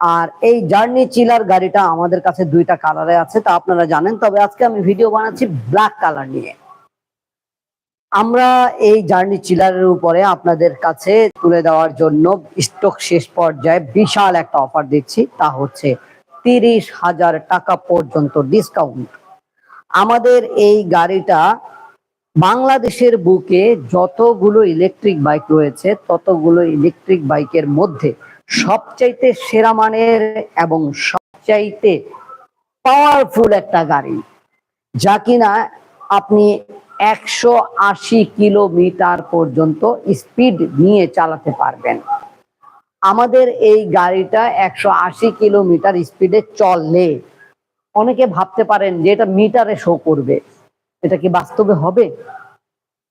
আর এই journey chiller গাড়িটা আমাদের কাছে দুইটা কালারে আছে, তা আপনারা জানেন। তবে আজকে আমি ভিডিও বানাচ্ছি ব্ল্যাক কালার নিয়ে। আমরা এই জার্নি চিলারের উপরে আপনাদের কাছে তুলে দেওয়ার জন্য স্টক শেষ পর্যায়ে বিশাল একটা অফার দিচ্ছি, তা হচ্ছে তিরিশ হাজার টাকা পর্যন্ত ডিসকাউন্ট আমাদের এই গাড়িটা বাংলাদেশের বুকে যতগুলো ইলেকট্রিক বাইক রয়েছে, ততগুলো ইলেকট্রিক বাইকের মধ্যে সবচাইতে সেরা মানের এবং সবচাইতে পাওয়ারফুল একটা গাড়ি, যা কিনা আপনি একশো আশি কিলোমিটার পর্যন্ত স্পিড নিয়ে চালাতে পারবেন। আমাদের এই গাড়িটা একশো আশি কিলোমিটার স্পিডে চললে অনেকে ভাবতে পারেন যে এটা মিটারে শো করবে, এটা কি বাস্তবে হবে?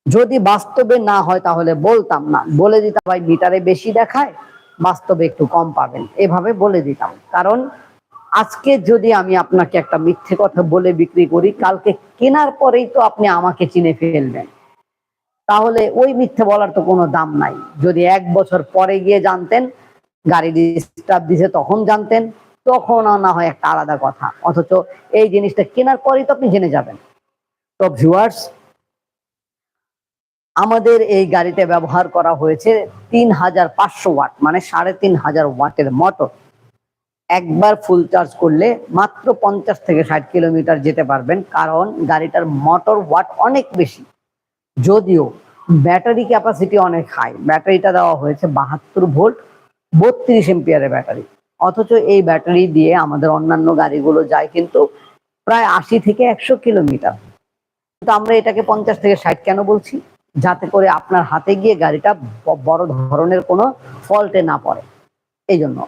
যদি বাস্তবে না হয় তাহলে বলতাম না। বলে দিতাম, ভাই মিটারে বেশি দেখায় বাস্তবে একটু কম পাবেন। এভাবে বলে দিতাম। কারণ আজকে যদি আমি আপনাকে একটা মিথ্যে কথা বলে বিক্রি করি, কালকে কেনার পরেই তো আপনি আমাকে চিনে ফেলবেন। তাহলে ওই মিথ্যে বলার তো কোনো দাম নাই। যদি এক বছর পরে গিয়ে জানতেন, গাড়ি ডিস্টার্ব দিছে তখন জানতেন, তখন না হয় একটা আলাদা কথা। অথচ এই জিনিসটা কেনার পরেই তো আপনি জেনে যাবেন। তো ভিউয়ার্স আমাদের এই গাড়িতে ব্যবহার করা হয়েছে তিন হাজার পাঁচশো ওয়াট মানে সাড়ে তিন হাজার ওয়াটের মোটর একবার ফুল চার্জ করলে মাত্র পঞ্চাশ থেকে ষাট কিলোমিটার যেতে পারবেন, কারণ গাড়িটার মোটর ওয়াট অনেক বেশি। যদিও ব্যাটারি ক্যাপাসিটি অনেক হাই ব্যাটারিটা দেওয়া হয়েছে বাহাত্তর ভোল্ট বত্রিশ এম্পিয়ারের ব্যাটারি অথচ এই ব্যাটারি দিয়ে আমাদের অন্যান্য গাড়িগুলো যায় কিন্তু প্রায় আশি থেকে একশো কিলোমিটার। কিন্তু আমরা এটাকে পঞ্চাশ থেকে ষাট কেন বলছি? যাতে করে আপনার হাতে গিয়ে গাড়িটা বড় ধরনের কোনো ফল্টে না পড়ে। এই জন্য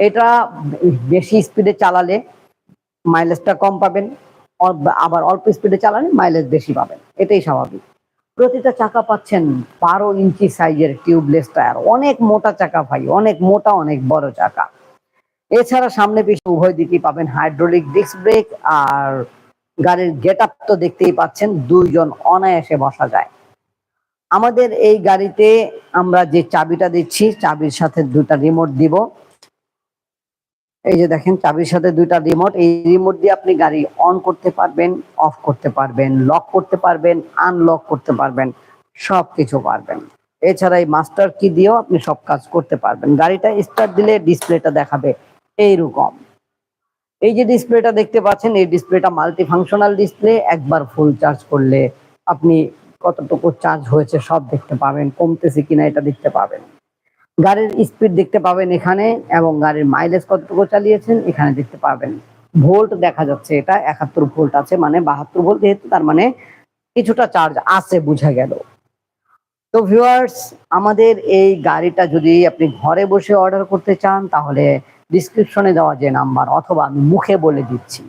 এটা বেশি স্পিডে চালালে মাইলেজটা কম পাবেন আবার অল্প স্পিডে চালালে মাইলেজ বেশি পাবেন। এটাই স্বাভাবিক। প্রতিটা চাকা পাচ্ছেন বারো ইঞ্চি সাইজের টিউবলেস টায়ার। অনেক মোটা চাকা ভাই, অনেক মোটা, অনেক বড় চাকা। এছাড়া সামনে পিছনে উভয় দিকেই পাবেন হাইড্রোলিক ডিস্ক ব্রেক আর গাড়ির গেট আপ তো দেখতেই পাচ্ছেন, দুইজন অনায়াসে বসা যায়। আমাদের এই গাড়িতে আমরা যে চাবিটা দিচ্ছি, চাবির সাথে দুটা রিমোট দিব। এই যে দেখেন, চাবির সাথে দুইটা রিমোট এই রিমোট দিয়ে আপনি গাড়ি অন করতে পারবেন অফ করতে পারবেন লক করতে পারবেন আনলক করতে পারবেন সব কিছু পারবেন। এছাড়া এই মাস্টার কি দিয়েও আপনি সব কাজ করতে পারবেন। গাড়িটা স্টার্ট দিলে ডিসপ্লেটা দেখাবে এইরকম। এই যে ডিসপ্লেটা দেখতে পাচ্ছেন, এই ডিসপ্লেটা মাল্টি ফাংশনাল ডিসপ্লে একবার ফুল চার্জ করলে আপনি কতটুকু চার্জ হয়েছে সব দেখতে পাবেন, কমতেছে কিনা এটা দেখতে পাবেন। গাড়ির স্পিড দেখতে পাবেন এখানে এবং গাড়ির মাইলেজ কতটুকু চালিয়েছেন এখানে দেখতে পাবেন। ভোল্ট দেখা যাচ্ছে এটা, একাত্তর ভোল্ট আছে মানে বাহাত্তর ভোল্ট যেহেতু, তার মানে কিছুটা চার্জ আছে বোঝা গেল। তো ভিউয়ার্স আমাদের এই গাড়িটা যদি আপনি ঘরে বসে অর্ডার করতে চান, তাহলে ডিসক্রিপশনে দেওয়া যে নাম্বার অথবা আমি মুখে বলে দিচ্ছি।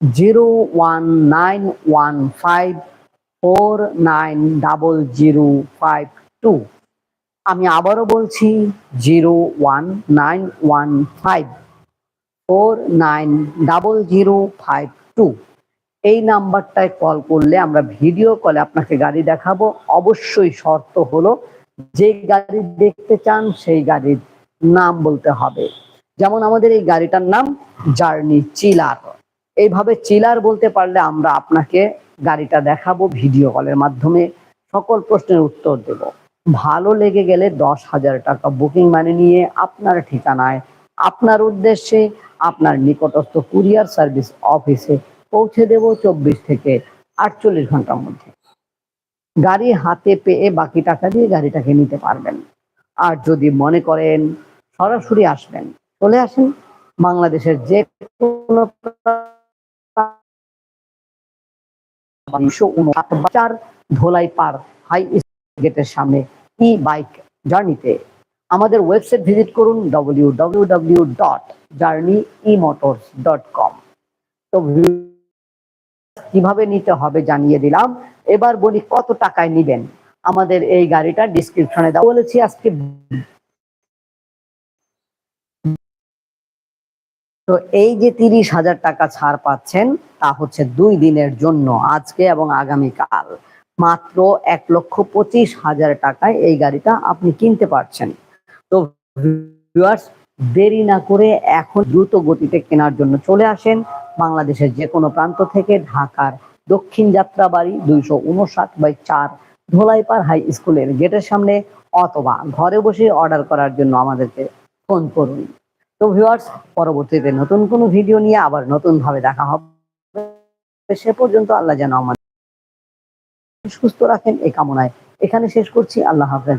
Zero one nine one five four nine double zero five two আমি আবারও বলছি zero one nine one five four nine double zero five two এই নাম্বারটায় কল করলে আমরা ভিডিও কলে আপনাকে গাড়ি দেখাবো। অবশ্যই শর্ত হলো যে গাড়ি দেখতে চান সেই গাড়ির নাম বলতে হবে। যেমন আমাদের এই গাড়িটার নাম জার্নি চিলার। এইভাবে চিলার বলতে পারলে আমরা আপনাকে গাড়িটা দেখাবো ভিডিও কলের মাধ্যমে সকল প্রশ্নের উত্তর দেব। ভালো লেগে গেলে দশ হাজার টাকা বুকিং মানে নিয়ে আপনার ঠিকানায়, আপনার উদ্দেশ্যে আপনার নিকটস্থ কুরিয়ার সার্ভিস অফিসে পৌঁছে দেব চব্বিশ থেকে আটচল্লিশ ঘণ্টার মধ্যে। গাড়ি হাতে পেয়ে বাকি টাকা দিয়ে গাড়িটাকে নিতে পারবেন। আর যদি মনে করেন সরাসরি আসবেন, চলে আসেন বাংলাদেশের যে কোনো ধোলাই পার হাই গেটের সামনে ই বাইক জার্নিতে আমাদের ওয়েবসাইট ভিজিট করুন dot journey e motors dot com তো কীভাবে নিতে হবে জানিয়ে দিলাম। এবার বলি কত টাকায় নিবেন। আমাদের এই গাড়িটা ডিসক্রিপশনে দেওয়া বলেছি আজকে। তো এই যে তিরিশ হাজার টাকা ছাড় পাচ্ছেন, তা হচ্ছে দুই দিনের জন্য আজকে এবং আগামীকাল। মাত্র এক লক্ষ পঁচিশ হাজার টাকায় এই গাড়িটা আপনি কিনতে পারছেন। তো দেরি না করে এখন দ্রুত গতিতে কেনার জন্য চলে আসেন বাংলাদেশের যে কোনো প্রান্ত থেকে ঢাকার দক্ষিণ যাত্রাবাড়ি দুইশো উনষাট বাই চার ধোলাইপাড় হাই স্কুলের গেটের সামনে অথবা ঘরে বসে অর্ডার করার জন্য আমাদেরকে ফোন করুন। তো ভিউয়ার্স পরবর্তীতে নতুন কোনো ভিডিও নিয়ে আবার নতুন ভাবে দেখা হবে। সে পর্যন্ত আল্লাহ যেন আমাদের সুস্থ রাখেন, এই কামনায় এখানে শেষ করছি। আল্লাহ হাফেজ।